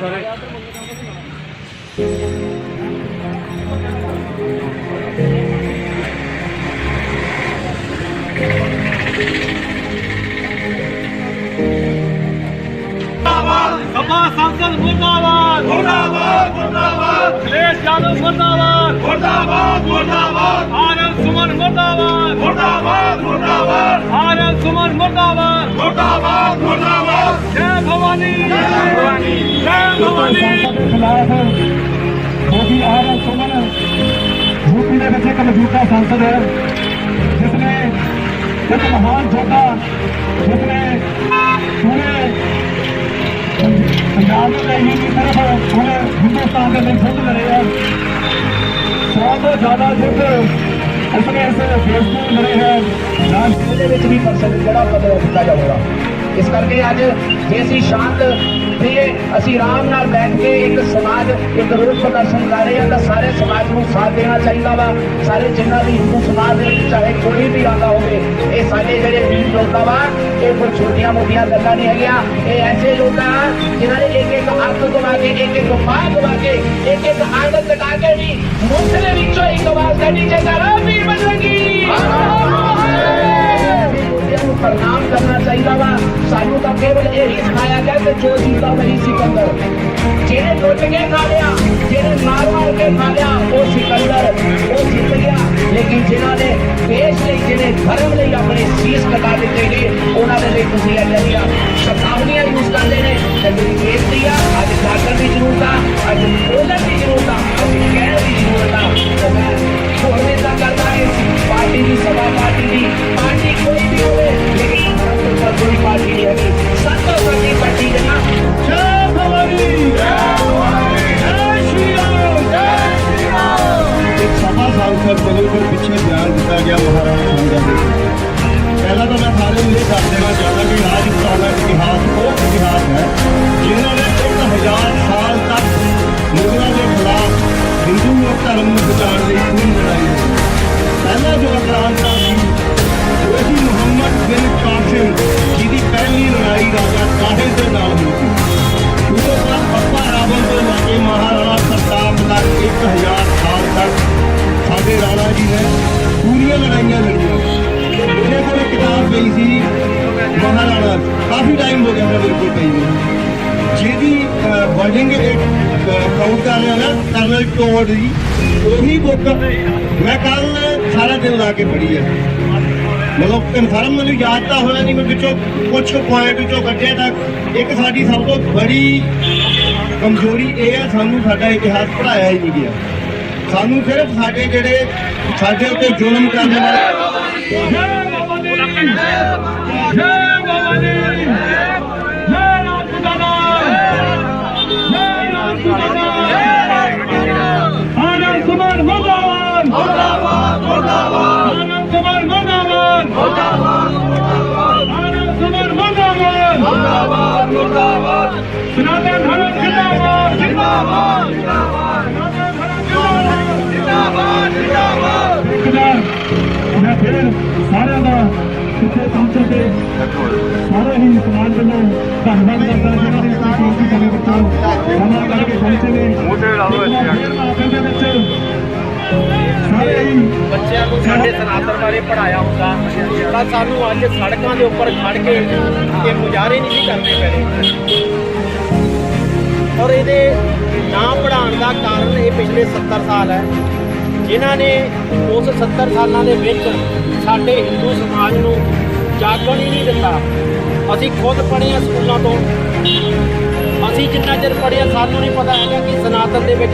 Side ਸਾਰੇ ਸਭਾ ਸੰਸਦ ਮੁਰਦਾਬਾਦ। ਮੁਰਦਾਬਾਦ ਮੁਰਦਾਬਾਦ। ਅਖਿਲੇਸ਼ ਯਾਦਵ ਮੁਰਦਾਬਾਦ। ਮੁਰਦਾਬਾਦ ਮੁਰਦਾਬਾਦ। ਆਨੰਦ ਸੁਮਨ ਮੁਰਦਾਬਾਦ। ਮੁਰਦਾਬਾਦ ਮੁਰਦਾਬਾਦ। ਆਨੰਦ ਸੁਮਨ ਮੁਰਦਾਬਾਦ। ਮੁਰਦਾਬਾਦ ਮੁਰਦਾਬਾਦ। ਜੈ ਭਵਾਨੀ। ਜੈ ਭਵਾਨੀ ਜੈ ਭਵਾਨੀ ਦੇ ਮੋਦੀ ਆਰ ਸੁਮਨ ਯੂਪੀ ਦੇ ਵਿੱਚ ਇੱਕ ਮੌਜੂਦਾ ਸੰਸਦ ਹੈ ਜਿਸ ਨੇ ਇੱਕ ਮਹਾਨ ਯੋਧਾ ਜਿਸ ਨੇ ਪੂਰੇ ਪੰਜਾਬ ਦੇ ਲਈ ਨਹੀਂ ਸਿਰਫ ਪੂਰੇ ਹਿੰਦੁਸਤਾਨ ਦੇ ਲਈ ਖੁਦ ਲੜੇ ਆ ਸੌ ਤੋਂ ਜ਼ਿਆਦਾ ਯੁੱਧ ਉਸਨੇ ਇਸ ਦੇਸ਼ ਨੂੰ ਲੜੇ ਹੈ ਰਾਜ ਦੇ ਵਿੱਚ ਵੀ ਪਰਸੈਂਟ ਜਿਹੜਾ ਬਦਲ ਦਿੱਤਾ ਜਾਊਗਾ ਇਸ ਕਰਕੇ ਅੱਜ ਜੇ ਅਸੀਂ ਸ਼ਾਂਤ ਤੇ ਅਸੀਂ ਆਰਾਮ ਨਾਲ ਬੈਠ ਕੇ ਇੱਕ ਸਮਾਜ, ਇੱਕ ਰੋਸ ਪ੍ਰਦਰਸ਼ਨ ਕਰ ਰਹੇ ਹਾਂ, ਤਾਂ ਸਾਰੇ ਸਮਾਜ ਨੂੰ ਸਾਥ ਦੇਣਾ ਚਾਹੀਦਾ ਵਾ। ਸਾਰੇ ਜਿੰਨਾ ਵੀ ਹਿੰਦੂ ਸਮਾਜ ਦੇ ਵਿੱਚ ਚਾਹੇ ਕੋਈ ਵੀ ਆਉਂਦਾ ਹੋਵੇ, ਇਹ ਸਾਡੇ ਜਿਹੜੇ ਵੀਰ ਲੋਕਾਂ ਵਾ, ਇਹ ਕੋਈ ਛੋਟੀਆਂ ਮੋਟੀਆਂ ਗੱਲਾਂ ਨਹੀਂ ਹੈਗੀਆਂ। ਇਹ ਐਸੇ ਲੋਕਾਂ ਆ ਜਿਨ੍ਹਾਂ ਨੇ ਇੱਕ ਇੱਕ ਹੱਥ ਗਵਾ ਕੇ ਇੱਕ ਇੱਕ ਬਾਹ ਗਵਾ ਕੇ ਇੱਕ ਇੱਕ ਅੰਗ ਕਟਾ ਕੇ ਵੀ ਮੁੱਖ ਦੇ ਵਿੱਚੋਂ ਇੱਕ ਆਵਾਜ਼ ਕੱਢੀ ਜੇਕਰ ਵੀਰ ਸਾਨੂੰ ਤਾਂ ਕੇਵਲ ਇਹ ਹੀ ਸਿਖਾਇਆ ਗਿਆ ਕਿ ਜੋ ਜੀਤਾ ਵਹੀ ਸਿਕੰਦਰ। ਜਿਹਨੇ ਲੁੱਟ ਕੇ ਖਾ ਲਿਆ, ਜਿਹਨੇ ਮਾਰ ਮਾਰ ਕੇ ਖਾ ਲਿਆ, ਉਹ ਸਿਕੰਦਰ, ਉਹ ਜਿੱਤ ਗਿਆ। ਲੇਕਿਨ ਜਿਨ੍ਹਾਂ ਨੇ ਦੇਸ਼ ਲਈ, ਜਿਹਨੇ ਧਰਮ ਲਈ ਆਪਣੇ ਸੀਸ ਕਟਾ ਦਿੱਤੇ ਨੇ ਉਹਨਾਂ ਦੇ ਲਈ ਤੁਸੀਂ ਇਹ ਜਿਹੜੀਆਂ ਸ਼ਬਦਾਵਲੀਆਂ ਯੂਜ਼ ਕਰਦੇ ਨੇ। ਤੇ ਮੇਰੀ ਬੇਨਤੀ ਆ, ਅੱਜ ਡਾਕਟਰ ਦੀ ਜ਼ਰੂਰਤ ਆ, ਅੱਜ ਬੋਲਣ ਦੀ ਜ਼ਰੂਰਤ ਟਾਈਮ ਹੋ ਗਿਆ ਮੇਰੇ ਪਈ ਨੂੰ ਜਿਹਦੀ ਵਰਡਿੰਗ ਕਾਊਂਟ ਕਰ ਰਿਹਾ ਨਾ, ਕਰਨਲ ਟੋਡ ਦੀ ਉਹੀ ਬੁੱਕ ਮੈਂ ਕੱਲ ਸਾਰਾ ਦਿਨ ਲਾ ਕੇ ਪੜ੍ਹੀ ਹੈ ਮਤਲਬ ਕਨਫਰਮ ਮੈਨੂੰ ਯਾਦ ਤਾਂ ਹੋਇਆ ਨਹੀਂ, ਮੈਂ ਵਿੱਚੋਂ ਕੁਝ ਪੁਆਇੰਟ ਵਿੱਚੋਂ ਕੱਢਿਆ ਤਾਂ ਇੱਕ ਸਾਡੀ ਸਭ ਤੋਂ ਬੜੀ ਕਮਜ਼ੋਰੀ ਇਹ ਹੈ ਸਾਨੂੰ ਸਾਡਾ ਇਤਿਹਾਸ ਪੜਾਇਆ ਹੀ ਨਹੀਂ ਗਿਆ। ਸਾਨੂੰ ਸਿਰਫ ਸਾਡੇ ਜਿਹੜੇ ਸਾਡੇ ਉੱਤੇ ਜ਼ੁਲਮ ਕਰਨ ਵਾਲੇ ਸਨਾਤਨ ਧਰਮ ਜਿੰਦਾਬਾਦ ਜਿੰਦਾਬਾਦ ਜਿੰਦਾਬਾਦ ਜਿੰਦਾਬਾਦ। ਜਿੰਦਾਬਾਦ ਮੈਂ ਫਿਰ ਸਾਰਿਆਂ ਦਾ ਇੱਥੇ ਪਹੁੰਚਣ ਤੇ ਸਾਰੇ ਹੀ ਸਮਾਜ ਵੱਲੋਂ ਧੰਨਵਾਦ ਕਰਦਾ ਜਿਹਨਾਂ ਨੇ ਇਸ ਕੀਮਤੀ ਸਮੇਂ ਵਿੱਚੋਂ ਸਮਾਂ ਕੱਢ ਕੇ ਪਹੁੰਚੇ ਨੇ। ਮੂੰਹ ਲਾ ਲਓ ਇੱਥੇ ਦੇ ਵਿੱਚ ਸਾਰੇ ਹੀ ਬੱਚਿਆਂ ਨੂੰ ਸਾਡੇ ਸਨਾਤਨ ਬਾਰੇ ਪੜਾਇਆ ਹੁੰਦਾ। ਤਾਂ ਸਾਨੂੰ ਅੱਜ ਸੜਕਾਂ ਦੇ ਉੱਪਰ ਖੜ ਕੇ ਇਹ ਮੁਜ਼ਾਹਰੇ ਨਹੀਂ ਸੀ ਕਰਨੇ ਪੈਣੇ। ਔਰ ਇਹਦੇ ਨਾ ਪੜਾਉਣ ਦਾ ਕਾਰਨ ਇਹ ਪਿਛਲੇ 70 ਸਾਲ ਹੈ। ਜਿਨ੍ਹਾਂ ਨੇ ਉਸ 70 ਸਾਲਾਂ ਦੇ ਵਿੱਚ ਸਾਡੇ ਹਿੰਦੂ ਸਮਾਜ ਨੂੰ ਜਾਗਣ ਹੀ ਨਹੀਂ ਦਿੱਤਾ। ਅਸੀਂ ਖੁਦ ਪੜ੍ਹੇ ਹਾਂ ਸਕੂਲਾਂ ਤੋਂ। ਅਸੀਂ ਜਿੰਨਾ ਚਿਰ ਪੜ੍ਹਿਆ ਸਾਨੂੰ ਨਹੀਂ ਪਤਾ ਹੈਗਾ ਕਿ ਸਨਾਤਨ ਦੇ ਵਿੱਚ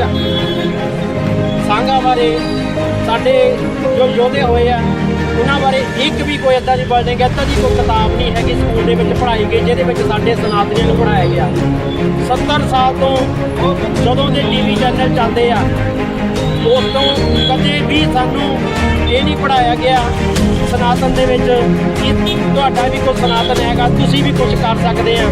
ਸਾਂਗਾ ਬਾਰੇ ਸਾਡੇ ਜੋ ਯੋਧੇ ਹੋਏ ਆ ਉਹਨਾਂ ਬਾਰੇ ਇੱਕ ਵੀ ਕੋਈ ਏਦਾਂ ਦੀ ਬਰਡਿੰਗ ਏਦਾਂ ਦੀ ਕੋਈ ਕਿਤਾਬ ਨਹੀਂ ਹੈਗੀ ਸਕੂਲ ਦੇ ਵਿੱਚ ਪੜ੍ਹਾਈ ਗਈ, ਜਿਹਦੇ ਵਿੱਚ ਸਾਡੇ ਸਨਾਤਨੀਆਂ ਨੂੰ ਪੜ੍ਹਾਇਆ ਗਿਆ। 70 ਸਾਲ ਤੋਂ ਜਦੋਂ ਦੇ ਟੀਵੀ ਚੈਨਲ ਚੱਲਦੇ ਆ, ਉਸ ਤੋਂ ਕਦੇ ਵੀ ਸਾਨੂੰ ਇਹ ਨਹੀਂ ਪੜਾਇਆ ਗਿਆ ਸਨਾਤਨ ਦੇ ਵਿੱਚ ਕਿ ਤੁਹਾਡਾ ਵੀ ਕੋਈ ਸਨਾਤਨ ਹੈਗਾ, ਤੁਸੀਂ ਵੀ ਕੁਝ ਕਰ ਸਕਦੇ ਆ।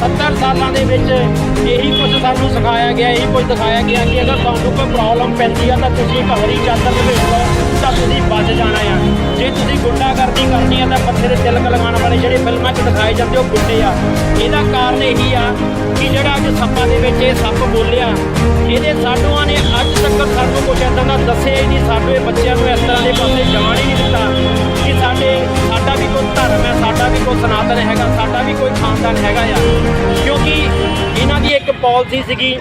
70 ਸਾਲਾਂ ਦੇ ਵਿੱਚ ਇਹੀ ਕੁਝ ਸਾਨੂੰ ਸਿਖਾਇਆ ਗਿਆ, ਇਹੀ ਕੁਝ ਦਿਖਾਇਆ ਗਿਆ ਕਿ ਅਗਰ ਤੁਹਾਨੂੰ ਕੋਈ ਪ੍ਰੋਬਲਮ ਪੈਂਦੀ ਆ ਤਾਂ ਤੁਸੀਂ ਇੱਕ ਹਰੀ ਚਾਦਰ ਲਪੇਟ ਲਓ, ਤਾਂ ਤੁਸੀਂ ਬਚ ਜਾਣਾ ਆ। ਜੇ ਤੁਸੀਂ ਗੁੰਡਾਗਰਦੀ ਕਰਨੀ ਆ ਤਾਂ ਮੱਥੇ ਦੇ ਤਿਲਕ ਲਗਾਉਣ ਵਾਲੇ ਜਿਹੜੇ ਫਿਲਮਾਂ 'ਚ ਦਿਖਾਏ ਜਾਂਦੇ ਉਹ ਗੁੰਡੇ ਆ। ਇਹਦਾ ਕਾਰਨ ਇਹੀ ਆ ਕਿ ਜਿਹੜਾ ਅੱਜ ਸੱਪਾਂ ਦੇ ਵਿੱਚ ਇਹ ਸੱਪ ਬੋਲਿਆ, ਇਹਦੇ ਸਾਡੂਆਂ ਨੇ ਅੱਜ ਤੱਕ ਸਾਨੂੰ ਕੁਝ ਏਦਾਂ ਦਾ ਦੱਸਿਆ ਹੀ ਨਹੀਂ ਸਾਡੇ ਬੱਚਿਆਂ ਨੂੰ ਇਸ ਤਰ੍ਹਾਂ ਦੇ ਪਾਸੇ ਜਾਣ ਹੀ ਨਹੀਂ ਦਿੱਤਾ। ਸਾਡਾ ਵੀ ਕੋਈ ਧਰਮ ਹੈ, ਸਾਡਾ ਵੀ ਕੋਈ ਸਨਾਤਨ ਹੈਗਾ, ਸਾਡਾ ਵੀ ਕੋਈ ਖਾਨਦਾਨ ਹੈਗਾ ਆ। ਕਿਉਂਕਿ ਇਹਨਾਂ ਦੀ ਇੱਕ ਪਾਲਿਸੀ ਸੀਗੀ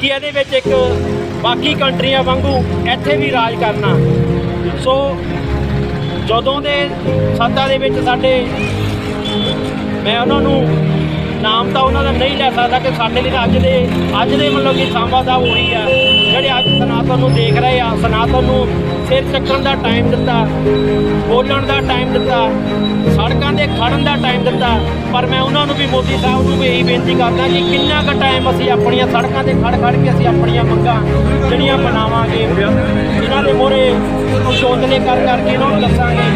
ਕਿ ਇਹਦੇ ਵਿੱਚ ਇੱਕ ਬਾਕੀ ਕੰਟਰੀਆਂ ਵਾਂਗੂ ਇੱਥੇ ਵੀ ਰਾਜ ਕਰਨਾ। ਸੋ ਜਦੋਂ ਦੇ ਸੱਤਾ ਦੇ ਵਿੱਚ ਸਾਡੇ, ਮੈਂ ਉਹਨਾਂ ਨੂੰ ਨਾਮ ਤਾਂ ਉਹਨਾਂ ਦਾ ਨਹੀਂ ਲੈ ਸਕਦਾ ਕਿ ਸਾਡੇ ਲਈ ਤਾਂ ਅੱਜ ਦੇ ਅੱਜ ਦੇ ਮਤਲਬ ਕਿ ਸਾਂਭਾ ਸਾਹਿਬ ਉਹੀ ਆ। ਜਿਹੜੇ ਅੱਜ ਸਨਾਤਨ ਨੂੰ ਦੇਖ ਰਹੇ ਆ, ਸਨਾਤਨ ਨੂੰ ਸਿਰ ਚੱਕਣ ਦਾ ਟਾਈਮ ਦਿੱਤਾ, ਬੋਲਣ ਦਾ ਦਿੱਤਾ, ਸੜਕਾਂ ਤੇ ਖੜਨ ਦਾ ਟਾਈਮ ਦਿੱਤਾ, ਪਰ ਮੈਂ ਉਹਨਾਂ ਨੂੰ ਵੀ ਮੋਦੀ ਸਾਹਿਬ ਨੂੰ ਵੀ ਇਹੀ ਬੇਨਤੀ ਕਰਦਾ ਕਿ ਕਿੰਨਾ ਕੁ ਟਾਈਮ ਅਸੀਂ ਆਪਣੀਆਂ ਸੜਕਾਂ ਤੇ ਖੜ ਖੜ ਕੇ ਅਸੀਂ ਆਪਣੀਆਂ ਮੰਗਾਂ ਜਿਹੜੀਆਂ ਬਣਾਵਾਂਗੇ ਇਹਨਾਂ ਦੇ ਮੋਰੇ ਸ਼ੋਧਲੇ ਕਰ ਕਰਕੇ ਇਹਨਾਂ ਨੂੰ ਦੱਸਾਂਗੇ।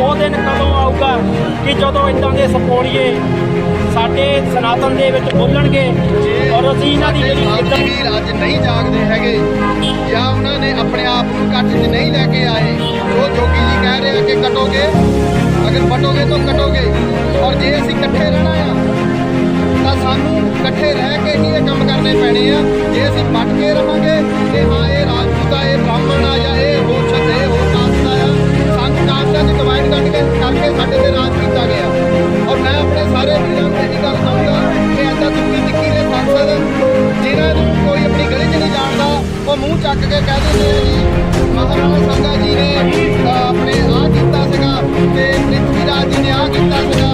ਉਹ ਦਿਨ ਕਦੋਂ ਆਊਗਾ ਕਿ ਜਦੋਂ ਇਦਾਂ ਦੇ ਸਪੋਲੀਏ ਸਾਡੇ ਸਨਾਤਨ ਦੇ ਵਿੱਚ ਬੋਲਣਗੇ ਔਰ ਅਸੀਂ ਇਹਨਾਂ ਦੀ ਜਿਹੜੀ ਇੱਜ਼ਤ ਅੱਜ ਨਹੀਂ ਜਾਗਦੇ ਹੈਗੇ, ਜਾਂ ਉਹਨਾਂ ਨੇ ਆਪਣੇ ਆਪ ਨੂੰ ਕੱਟ 'ਚ ਨਹੀਂ ਲੈ ਕੇ ਆਏ। ਜੋ ਜੋਗੀ ਜੀ ਕਹਿ ਰਹੇ ਆ ਕਿ ਕਟੋਗੇ। ਅਗਰ ਪਟੋਗੇ ਤਾਂ ਕਟੋਗੇ। ਔਰ ਜੇ ਅਸੀਂ ਇਕੱਠੇ ਰਹਿਣਾ ਆ, ਤਾਂ ਸਾਨੂੰ ਇਕੱਠੇ ਰਹਿ ਕੇ ਹੀ ਇਹ ਕੰਮ ਕਰਨੇ ਪੈਣੇ ਆ। ਜੇ ਅਸੀਂ ਵੱਟ ਕੇ ਰਵਾਂਗੇ ਕਿ ਹਾਂ, ਇਹ ਰਾਜਪੂਤ ਆ ਇਹ ਬ੍ਰਾਹਮਣ ਆ ਜਾਂ ਇਹ ਹੋਰ ਇਹ ਹੋਰ ਕਾਸਟ ਆ ਸਾਨੂੰ ਕਾਸਟਾਂ 'ਚ ਡਿਵਾਈਡ ਕੇ, ਕਰਕੇ ਸਾਡੇ ਤੇ ਰਾਜ ਕੀਤਾ ਗਿਆ ਔਰ ਮੈਂ ਆਪਣੇ ਸਾਰੇ ਵੀਰਾਂ ਨੂੰ ਇਹ ਗੱਲ ਕਹੂੰਗਾ ਕਿ ਐਦਾਂ ਤੁੱਕੀ ਨਿੱਕੀ ਦੇ ਸੰਸਦ ਜਿਹਨਾਂ ਨੂੰ ਕੋਈ ਆਪਣੀ ਗਲੀ 'ਚ ਨਹੀਂ ਜਾਣਦਾ, ਉਹ ਮੂੰਹ ਚੱਕ ਕੇ ਕਹਿ ਦਿੰਦੇ ਆ ਜੀ, ਮਹਾਰਾਣਾ ਸੰਗਾ ਜੀ ਨੇ ਤੇ ਪ੍ਰਿਥਵੀ ਰਾਜ ਜੀ ਨੇ ਆਹ ਕੀਤਾ ਸੀਗਾ।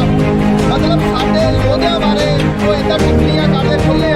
ਮਤਲਬ ਸਾਡੇ ਯੋਧਿਆਂ ਬਾਰੇ ਉਹ ਇਦਾਂ ਟਿੱਪਣੀਆਂ ਕਰਦੇ ਖੁੱਲੇ